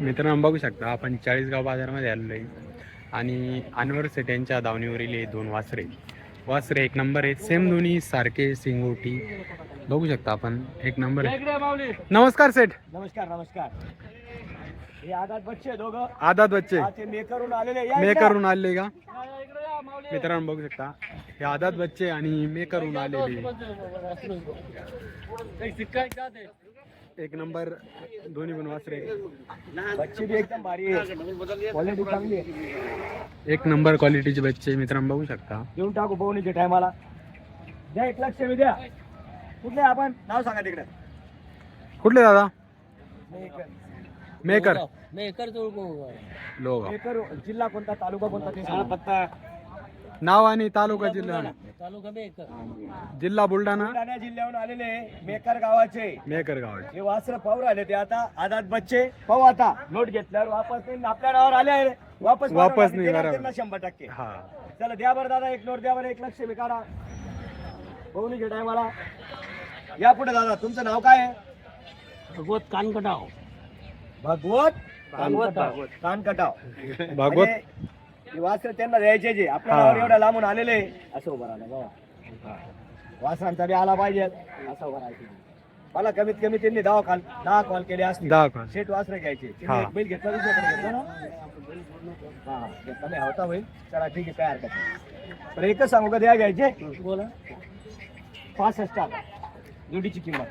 मित्रांनो बघू शकता आपण चाळीसगाव बाजारामध्ये आलेलो आहे आणि अनवर सेट यांच्या दावणीवरील हे दोन वासरे वासरे एक नंबर आहे सेम दोन्ही सारखे सिंगोटी बघू शकता आपण एक नंबर आहे नमस्कार सेठ नमस्कार नमस्कार हे आगात बच्चे दोघं आदात बच्चे हा, आलेले मे. करून आले का मित्रांनो बघू शकता हे आदात बच्चे आणि मे करून आलेले एक नंबर दोन्ही पण वासरे बच्चे बी एकदम भारी आहे क्वालिटी चांगली आहे एक नंबर क्वालिटीचे बच्चे मित्रांनो बघू शकता. देऊन टाकू बवणीच्या टायमाला द्या एक लक्ष मी द्या. कुठले आपण? नाव सांगा तिकडे. कुठले दादा? मेकर. मेकर. मेकर लोग मेकर जिल्हा कोणता तालुका कोणता ते सांगा. पत्ता नाव आणि तालुका जिल्हा तालुका मेकर. जिल्हा बुलढाणा. बुलढाणा जिल्ह्याहून आलेले मेकर गावाचे. मेकर गावाचे. हे वासर पाहू राहिले ते आता. आदात बच्चे पाहू आता. नोट घेतल्यावर वापस नाही आपल्या नावावर आले आहे. वापस वापस मारून नाही, शंभर टक्के. हा. चला द्या बरं दादा एक नोट द्या बरं एक लक्ष मी काढा. बघून घे टायमाला. या पुढे दादा तुमचं नाव काय आहे? भगवत कानकटाव. भगवत भागवत. कानकटाव. भागवत. म्हणजे हे वासर त्यांना द्यायचे जे. आपल्या. नावावर एवढ्या लांबून आलेले असं उभं राहिलं बाबा वासरांचा बी आला पाहिजे. असं उभं राहायचं मला कमीत कमी त्यांनी दहा कॉल दहा कॉल केले असतील. दहा कॉल शेट वासरे घ्यायचे. एक बैल घेतला दुसऱ्याकडे घेतला ना? हा घेतला नाही होता होईल. चला ठीक आहे काय हरकत नाही तर एकच सांगू का? द्या घ्यायचे. बोला. पासष्ट टाका जोडीची किंमत.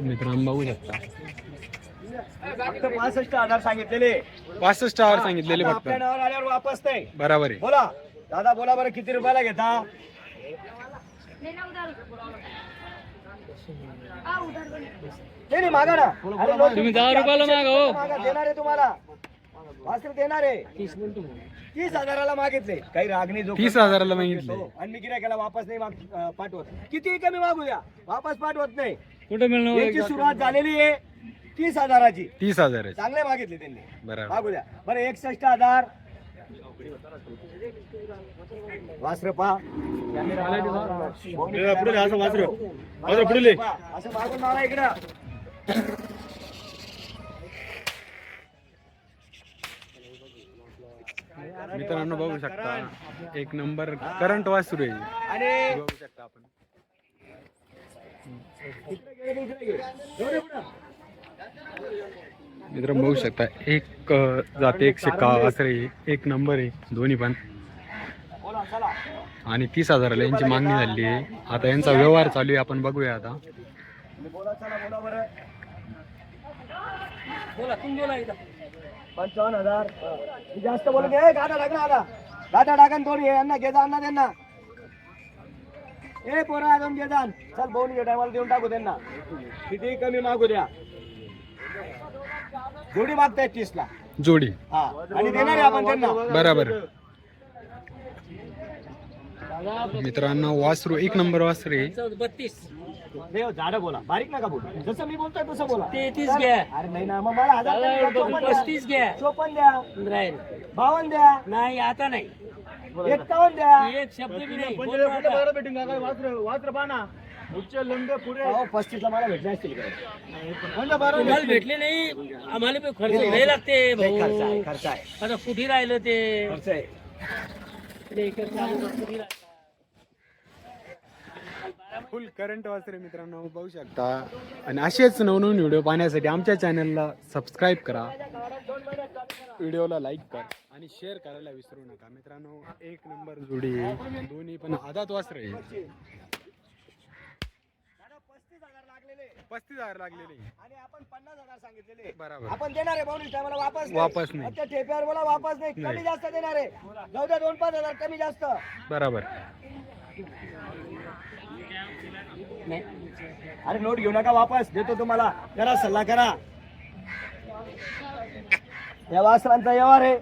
मित्रांनो बघू शकता. फक्त पासष्ट हजार सांगितलेले. पासष्ट आवर सांगितलेले फक्त. आपल्या नावावर आल्यावर वापस नाही बरोबर आहे. बोला. दादा बोला बरं किती रुपयाला घेता? नाही नाही, मागा ना. तुम्ही दहा रुपयाला मागा, हो. देणार आहे तुम्हाला. वासर देणार आहे. तीस हजाराला मागितले. काही रागणी जो तीस हजाराला मागितले. आणि मी गिरायकाला वापस नाही माग पाठवत. किती कमी मागू द्या. वापस पाठवत नाही. कुठे मिळणार याची सुरुवात झालेली आहे. तीस हजाराची. तीस हजार चांगले मागितले त्यांनी. मागू द्या. बरं एकसष्ट हजार. वासर पहा. पुढे असं वासर. पुढे असं मागून मारा इकडं. मित्रांनो बघू शकता. एक नंबर करंट वासरू आहे. आणि बघू शकता आपण. मित्रांनो बघू शकता. एक जाते एक शिक्का वासरे. एक नंबर आहे. दोन्ही पण. आणि तीस हजाराला यांची मागणी झाली आहे. आता यांचा व्यवहार चालू आहे. आपण बघूया आता. बोला पंचावन्न हजार. मी जास्त बोलत नाही गाडा टाक ना आता गाडा टाका ना थोडी यांना घे जा ना त्यांना. ए पोरा दोन घे जा चल बोन घे टायमाला देऊन टाकू त्यांना. किती कमी मागू द्या. जोडी मागतायत तीस ला जोडी. हा. आणि देणार आहे आपण त्यांना. बरोबर. मित्रांनो वासरू एक नंबर वासरू आहे. बत्तीस. देव झाड बोला. बारीक नका बोलू. जसं मी बोलतोय तसं बोला. तेहतीस घ्या. अरे नाही ना मग मला हजार दादा, द्या, चोपन्न द्या. पस्तीस घ्या. चोपन्न द्या. राहील बावन्न द्या. नाही आता नाही. एक्कावन्न द्या. एक शब्द बी नाही. बोलू नका. अहो, पस्तीसला मला भेटले असतील का? तुम्हाला भेटले नाही. आम्हाला खर्च नाही लागते खर्च आहे खर्च आहे. आता कुठे राहिलं ते? खर्च आहे. कुठे राहिलं? फुल करंट वासरे मित्रांनो बघू शकता आणि असेच नवनवीन व्हिडिओ पाहण्यासाठी आमच्या चॅनलला सबस्क्राईब करा व्हिडिओला लाईक कर आणि शेअर करायला विसरू नका मित्रांनो एक नंबर जोडी आहे. दोन्ही पण आदात वासरे आहे. पस्तीस हजार लागलेले पस्तीस हजार लागलेले आणि आपण पन्नास हजार सांगितलेले बरोबर आपण देणार आहे टायमाला वापस नाही. वापस नाही. ठेप्यावर बोला वापस नाही कमी. जास्त देणार आहे जाऊ द्या दोन पाच हजार कमी जास्त बरोबर नाही. अरे नोट घेऊ नका वापस देतो तुम्हाला. करा सल्ला करा. या वासरांचा व्यवहार आहे.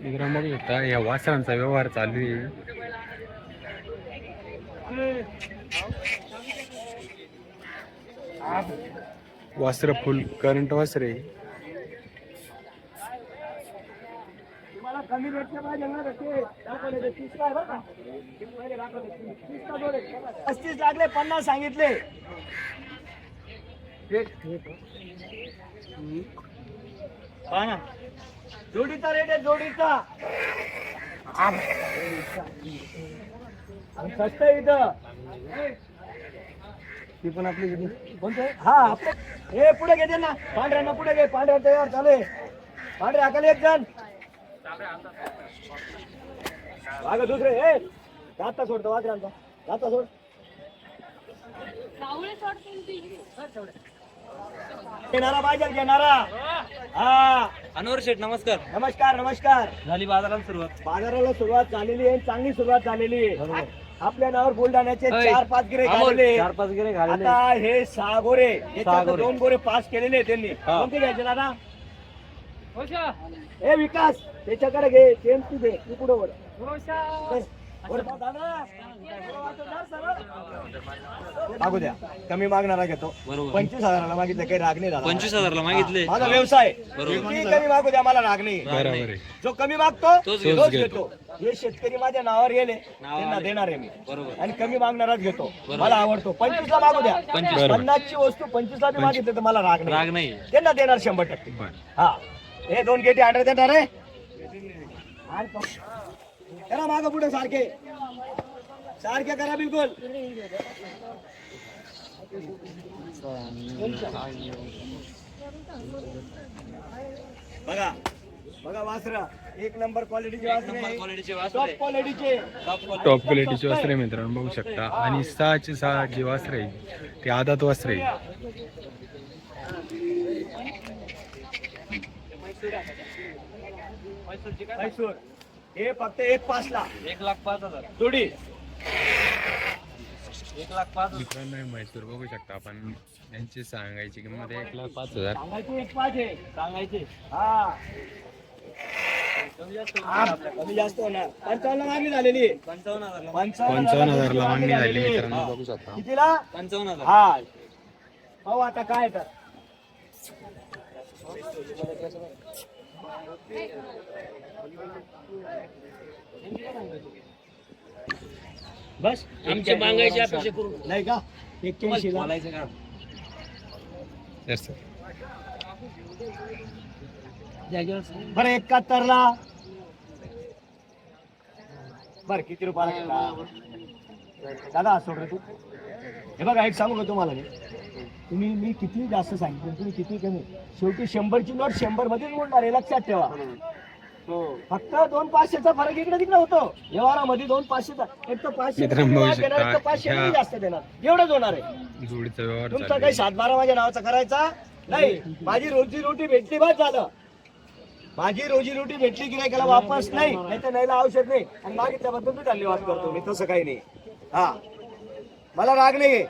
मित्रांनो बघू शकता या वासरांचा व्यवहार चालू आहे. वासर फुल करंट वासरे कमी रेटचे पाहिजे ना ते दाखवले तीस काय बरं का? तीस. का जोड? पस्तीस लागले पन्नास सांगितले. पहा ना. जोडीचा रेट आहे जोडीचा. स्वस्त आहे इथं. ती पण आपली कोणते? हा आपलं. हे पुढे घेते ना पांढऱ्यांना पुढे घे. पांढऱ्या तयार चालू आहे पांढरे एक जण. मागं दुसरे हे जाता सोडतो वाकरांचा जाता सोड. घेणारा पाहिजे घेणारा हा. अनवर शेठ नमस्कार. नमस्कार नमस्कार. झाली बाजाराला सुरुवात. बाजाराला सुरुवात झालेली आहे चांगली सुरुवात झालेली आहे. आपल्या नावावर बुलढाण्याचे. चार पाच गिरे झालेले चार पाच गिरे घालेले. आता हे सहा गोरे याच्यात. दोन गोरे पास केलेले त्यांनी. कोणते घ्यायचे दादा हे विकास त्याच्याकडे घे सेम तू घे तू पुढे वर. मागू द्या. कमी मागणारा घेतो. बरोबर. पंचवीस हजाराला मागितलं काही राग नाही दादा. पंचवीस हजारला मागितले. माझा व्यवसाय. किती कमी मागू द्या मला राग नाही. बरोबर आहे. जो कमी मागतो तोच तोच घेतो. हे शेतकरी माझ्या नावावर गेले त्यांना. देणार आहे मी. बरोबर. आणि कमी मागणाराच घेतो. मला आवडतो. पंचवीस ला मागू द्या. बरोबर. पन्नासची वस्तू पंचवीस. ला मागितली तर मला राग राग नाही. नाही त्यांना देणार शंभर टक्के. हा. हे दोन गेटी अंडर देणार रे. करा माग पुढे सारखे. सारखे करा बिलकुल. बघा बघा वासरा. एक नंबर क्वालिटीचे वासरे टॉप वासरे क्वालिटीचे टॉप क्वालिटीचे वस्त्र आहे. मित्रांनो बघू शकता. आणि सहाचे सहा जे वस्त्र आहे ते आदात वस्त्र आहे म्हैसूर. हे फक्त एक पाच ला एक लाख पाच हजार. जोडी. एक लाख पाच मित्रांनो हे म्हैसूर बघू शकता आपण. यांची सांगायची किंमत एक लाख पाच हजार. सांगायची एक पाच आहे. सांगायचे. हा. कमी जास्त होणार. पंचावन्न मागणी झालेली. पंचावन्न हजार पंचावन्न हजारला मागणी झाली मित्रांनो बघू शकता. कितीला? पंचावन्न हजार. हा. पाहू आता काय तर. बस आमची मागायची अपेक्षा करू. नाही का? एक्क्याऐंशी ला. बोलायचं का? बरं एकाहत्तर ला. बर किती रुपयाला दादा सोड रे तू. हे बघा एक सांगू का तुम्हाला मी? तुम्ही मी किती जास्त सांगितलं तुम्ही किती कमी. शेवटी शंभरची नोट शंभर मध्येच मोडणार आहे लक्षात ठेवा. फक्त दोन पाचशेचा फरक इकडे तिकडे होतो. व्यवहारामध्ये दोन पाचशेचा एक तर पाचशे देणार, एक तर शकता, पाचशे कमी जास्त देणार. एवढंच होणार आहे. तुमचा काही सातबारा माझ्या नावाचा करायचा? नाही. माझी रोजी रोटी भेटली बस झालं. माझी रोजी रोटी भेटली की नाही त्याला वापस नाही. नाही तर नाहीला औषध नाही. आणि मागितल्याबद्दल मी धन्यवाद करतो. मी तसं काही नाही. हा. मला राग नाही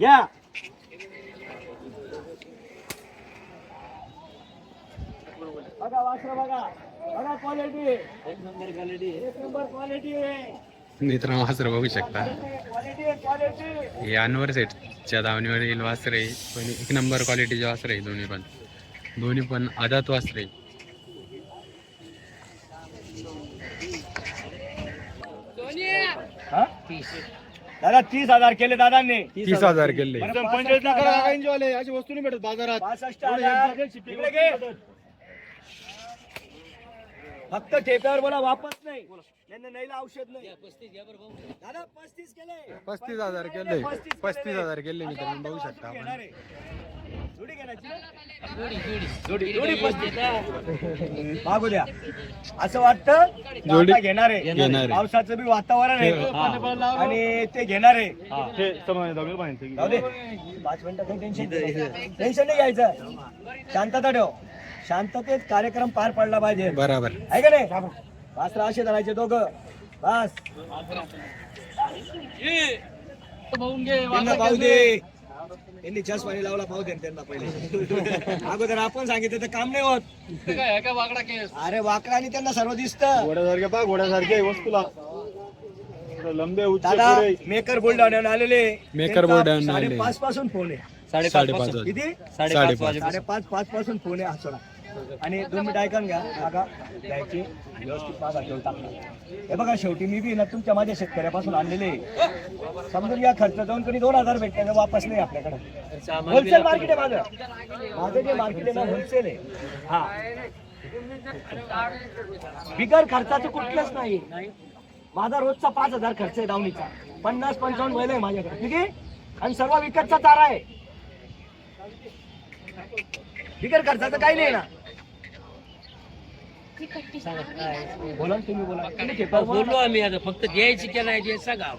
या. बघा वासर बघा. बघा क्वालिटी एक नंबर क्वालिटी एक नंबर क्वालिटी मित्रांनो वस्त्र बघू शकता. क्वालिटी क्वालिटी हे अनवर सेटच्या दावणीवर येईल वासर आहे पण एक नंबर क्वालिटीचे वासर आहे दोन्ही पण. दोन्ही पण आदात वासर. आहे हा? दादा तीस हजार केले दादांनी. तीस हजार केले. पंचवीस लाख अशी वस्तू नाही भेटत बाजारात. पासष्ट हजार इकडे घे. फक्त ठेप्यावर बोला वापस नाही. नाहीला औषध नाही. दादा पस्तीस केले पस्तीस हजार केले पस्तीस हजार केले मित्रांनो बघू शकता आपण. मागू द्या. असं वाटतं घेणार. आहे. पावसाचं बी वातावरण आहे. आणि ते घेणार. आहे पाच मिनिटं काही टेन्शन टेन्शन नाही घ्यायचं. शांतता ठेव. शांततेत कार्यक्रम पार पडला पाहिजे. बराबर. आहे का नाही? वासरा असे धरायचे दोघं. बस. पाहू दे. त्यांनी चष्मा पाणी लावला पाहू दे त्यांना पहिले. अगोदर आपण सांगितलं तर काम नाही होत. अरे वाकडा आणि त्यांना सर्व दिसत. घोड्यासारखे पहा घोड्यासारखे वस्तूला. लंबे दादा. मेकर बुलढाण्याहून आलेले. मेकर बुलढाण्याहून आलेले. पाच पासून फोन आहे. साडेपाच किती? साडेपाच साडेपाच. पाच पासून फोन आहे हा आणि दोन मिनिट ऐकून घ्या काका द्यायची व्यवस्थित माझा ठेवून टाकणार हे बघा शेवटी मी बी ना तुमच्या माझ्या शेतकऱ्यापासून आणलेले समजून या खर्च जाऊन कधी दोन हजार भेटले ना वापस नाही आपल्याकडे. होलसेल मार्केट आहे माझं. माझं जे मार्केट आहे ना होलसेल आहे. हा. बिगर खर्चाचं कुठलंच नाही. माझा रोजचा पाच हजार खर्च आहे दावणीचा. पन्नास पंचावन्न बैल आहे माझ्याकडे. ठीक आहे? आणि सर्व विकतचा चारा आहे. बिगर खर्चाचं काही नाही ना. बोला ना तुम्ही बोला. तुम्ही. बोललो आम्ही आता फक्त द्यायची की नाही द्यायची सांगा.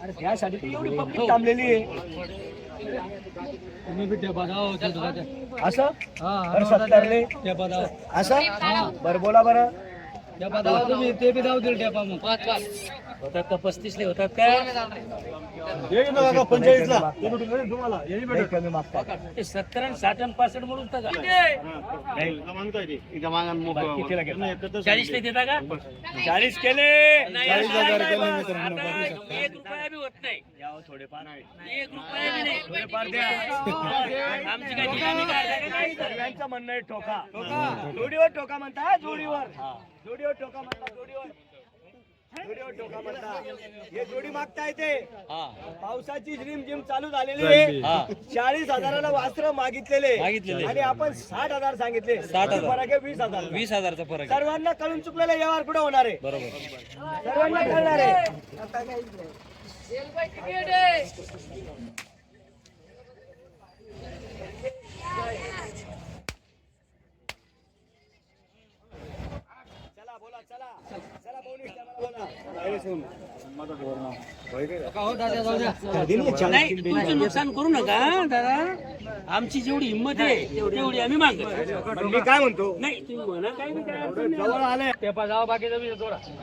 अरे त्यासाठी तर एवढी पब्लिक थांबलेली आहे असं बरं सत्तरले असं बरं बोला बरं पस्तीसले होतात का येईल ना काका पंचेचाळीसला ते भेटून जाईल तुम्हाला येईल नाही. कमी मागता ते. सत्तर आणि साठ आणि पासष्ट म्हणून का? चाळीसले देता का? चाळीस केले. एक रुपया बी होत नाही. यावं थोडेफार. एक रुपया बी नाही. थोडेफार द्या. आमची काय निलामी काढता का? नाही तर? सर्वांचं म्हणणं आहे ठोका. जोडीवर ठोका म्हणता हा, जोडीवर जोडीवर ठोका म्हणता जोडीवर. हे जोडी मागता येते. पावसाची रिम जिम चालू झालेली आहे. चाळीस हजाराला वस्त्र मागितलेले. आणि आपण साठ हजार सांगितले. फरक आहे वीस हजार. वीस हजारचा फरक सर्वांना कळून चुकलेला व्यवहार कुठे होणार आहे. बरोबर. सर्वांना कळणार आहे चला बोला चला चला बोलू नाही तुमचं नुकसान करू नका दादा. आमची जेवढी हिंमत आहे तेवढी आम्ही मागतो. मी काय म्हणतो? नाही तुम्ही म्हणा काही नाही, काय अडचण नाही. जवळ आले.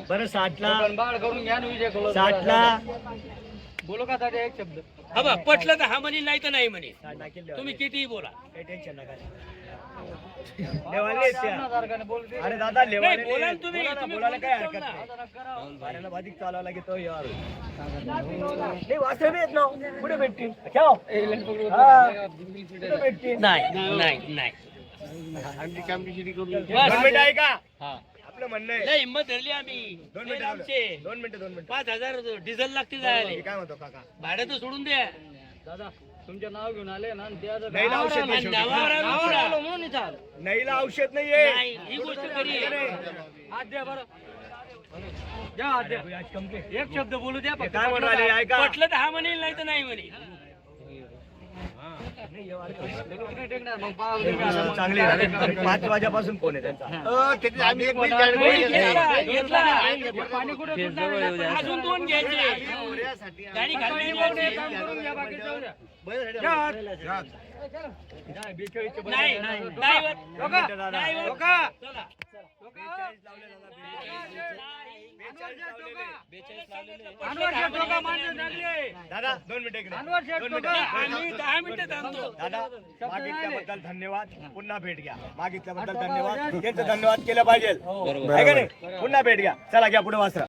बरं साठला. साठला. बोलो का दादा एक शब्द? हा बा पटलं तर हा म्हणे नाही तर नाही म्हणे. साठ टाकेल देवा. तुम्ही कितीही बोला. काही टेन्शन नका. लेवाले आहेत त्या. अरे दादा लेवाले नाही, बोला ना. तुम्ही, बोला ना, तुम्ही बोलायला काय हरकत नाही. बाऱ्याला बाधिक चालवला की तो यार. नाही वासरे बी आहेत ना. कुठे भेटतील? ठेव. हा. कुठे भेटतील? नाही नाही नाही. दोन मिनिटं ऐका आपलं म्हणणं आहे. लय हिंमत धरली आम्ही. दोन मिनिटं लांबचे. दोन मिनिटं दोन मिनिटं. पाच हजार डिझेल लागते मी जायला काय म्हणतो काका? भाडं तर सोडून द्या. नाहीला औषध नाही आणि शेवटी. नावावर आम्ही सोडा. नाहीला औषध नाहीये. नाही ही गोष्ट खरी आहे. एक शब्द बोलू द्या काय म्हणून राहिले ऐका. पटलं तर हा म्हणेल नाही तर नाही म्हणे चांगली. पाच वाजेपासून फोन आहे त्यांचा आम्ही एक मिनिट घेतला, घेतला. अजून दोन घ्यायचे दादा. नाही होत. चला. दादा दोन मिनिटं इकडे. दोन मिनिटं. आम्ही दहा मिनिटं थांबतो. दादा मागितल्याबद्दल धन्यवाद. पुन्हा भेट घ्या. मागितल्याबद्दल धन्यवाद. त्यांचं धन्यवाद केलं पाहिजे. आहे का नाही? पुन्हा भेट घ्या. चला घ्या पुढे वासरा